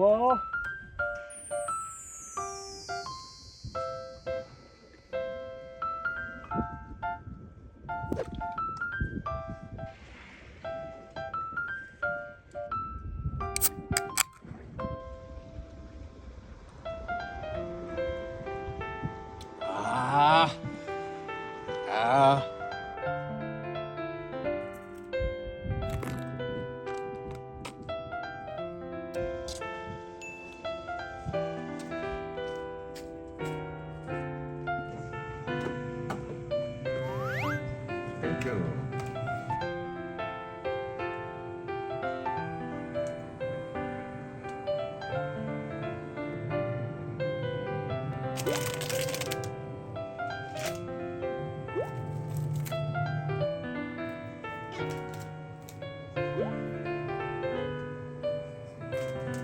와. 아. 아. 땡겨.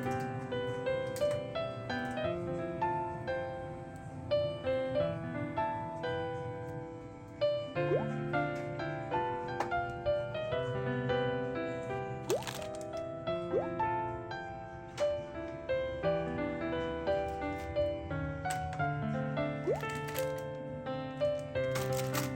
음.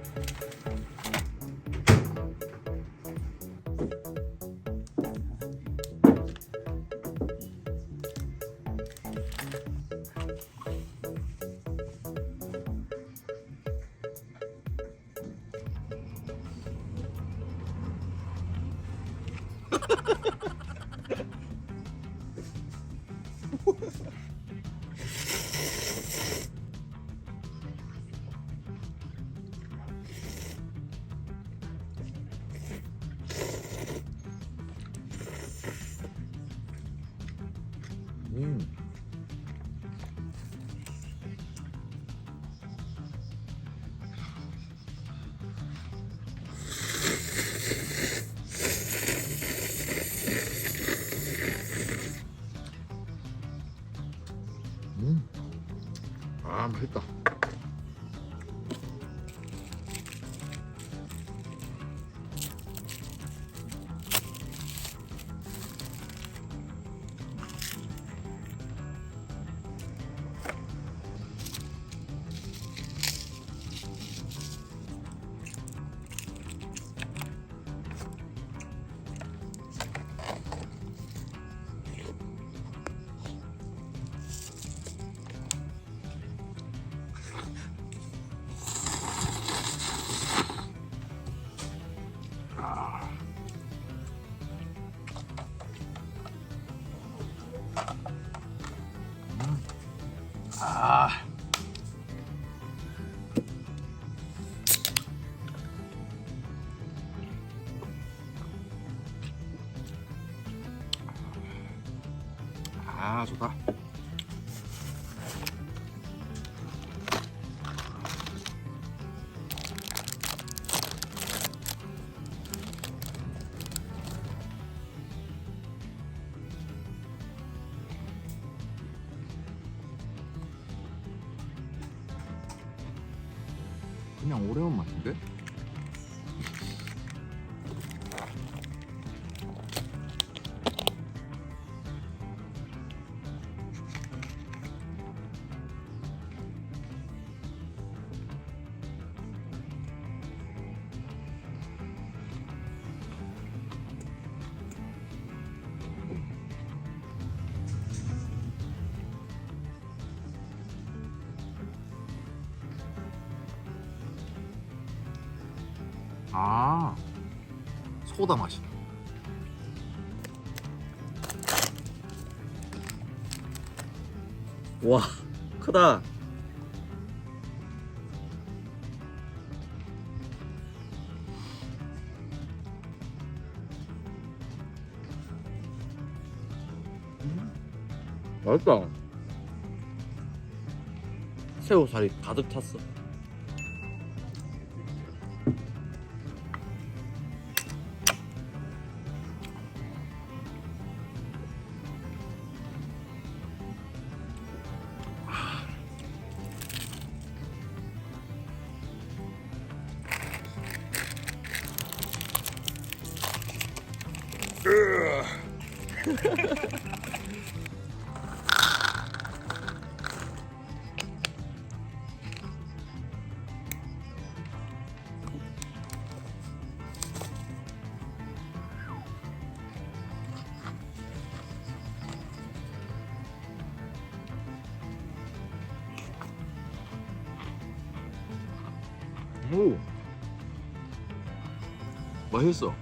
음. 아, 맛있다. 아 좋다. 그냥 오레오 맛인데? 아 소다 맛이다. 와 크다 맛있다. 새우살이 가득 찼어 오 맛있어.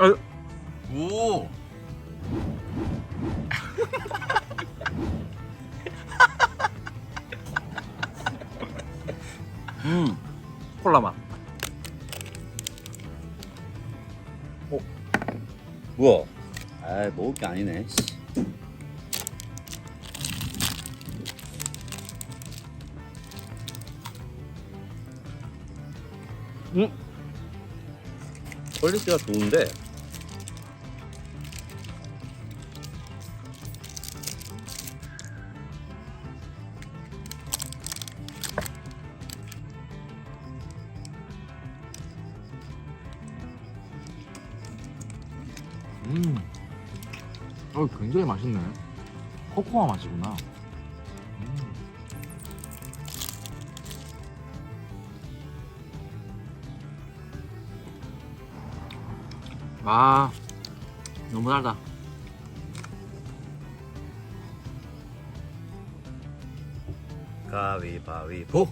오. 음 콜라 맛 어? 뭐야 아 먹을 게 아니네 씨. 음 퀄리티가 좋은데 어, 굉장히 맛있네. 코코아 맛이구나. 음. 아 너무 달다 가위바위보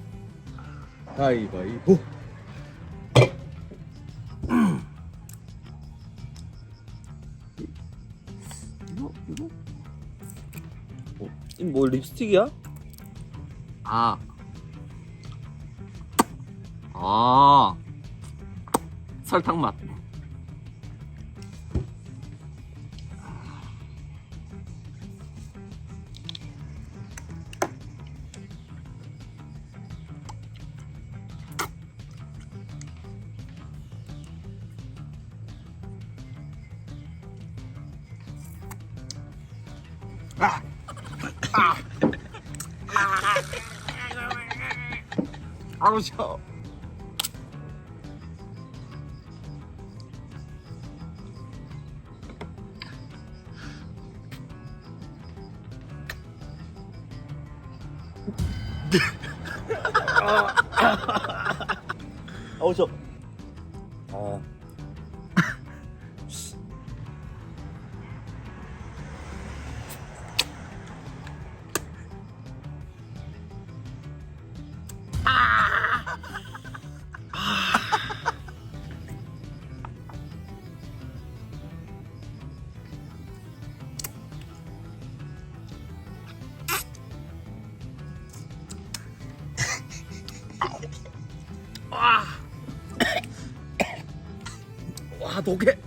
가위바위보 이거 이거 어, 이뭐 립스틱이야? 아. 아. 설탕 맛. 아우 셔. 아우 셔. あどけ